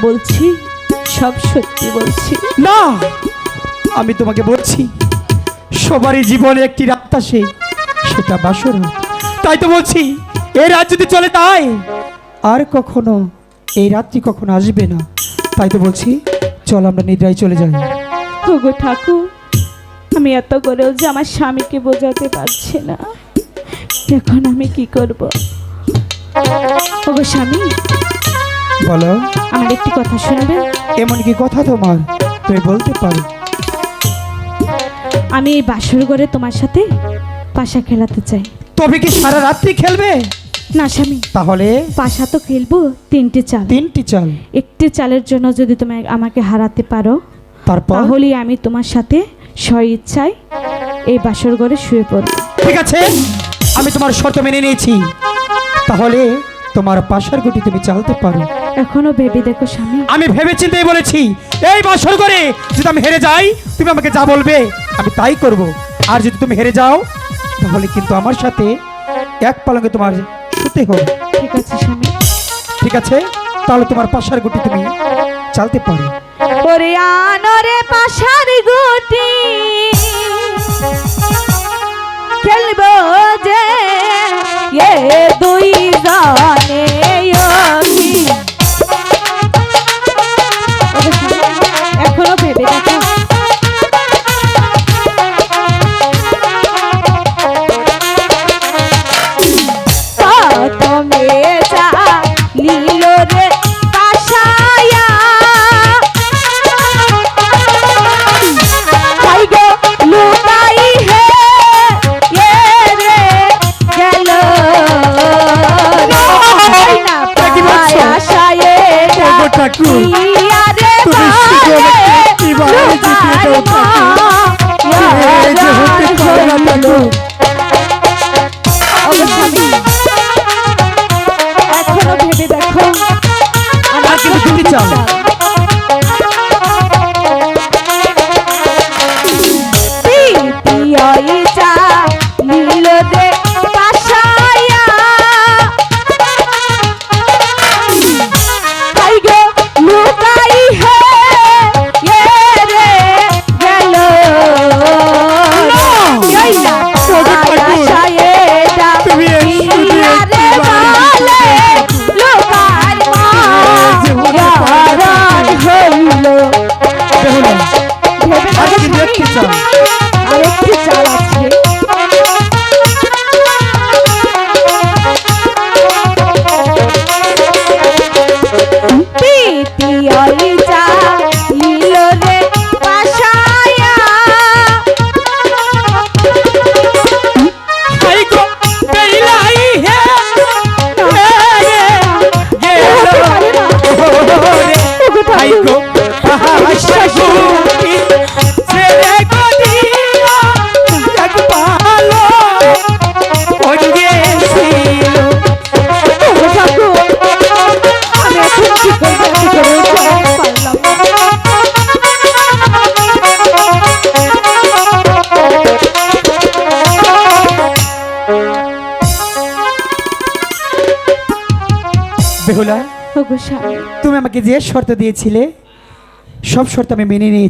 বলছি সব সত্যি বলছি। না আমি তোমাকে বলছি সবারই জীবনে একটি রাত আসে সেটা বাসর তাই তো বলছি এই রাত যদি চলে তাই আর কখনো এই রাত্রি কখনো আসবে না। তাই তো বলছি চল আমরা নিদ্রায় চলে যাই। ওগো ঠাকুর আমি এত করেও যে আমার স্বামীকে বোঝাতে পারছি না। এখন আমি কি করব? ওগো স্বামী বলো। আমার একটি কথা শুনবে? এমন কি কথা তোমার? তুমি বলতে পারো। আমি এই বাসর ঘরে তোমার সাথে পাশা খেলাতে চাই। তবে কি সারা রাত্রি খেলবে? না স্বামী। তাহলে? পাশা তো খেলব তিনটে চাল। তিনটি চাল। একটি চালের জন্য যদি তুমি আমাকে হারাতে পারো তারপর? তাহলেই আমি তোমার সাথে স্ব ইচ্ছায় এই বাসর ঘরে শুয়ে পড়ব। ঠিক আছে আমি তোমার শর্ত মেনে নিয়েছি। তাহলে তোমার পাশার গুটি তুমি চালতে পারো। এখনও ভেবে দেখো স্বামী। আমি ভেবে চিন্তেই বলেছি এই বছর করে যদি আমি হেরে যাই তুমি আমাকে যা বলবে আমি তাই করব। আর যদি তুমি হেরে যাও তাহলে কিন্তু আমার সাথে এক পালঙ্গে তোমার শুতে হবে ঠিক আছে স্বামী। ঠিক আছে? তাহলে তোমার পাশার গুটি তুমি চালতে পারো। ওরে আনরে পাশার গুটি খেলব যে এ দুই এখনও এখনও ভেবে দেখো। আর কিন্তু দুটি চাল বেহুলা তুমি আমাকে যে শর্ত দিয়েছিলে সব শর্ত আমি মেনে নিয়েছি।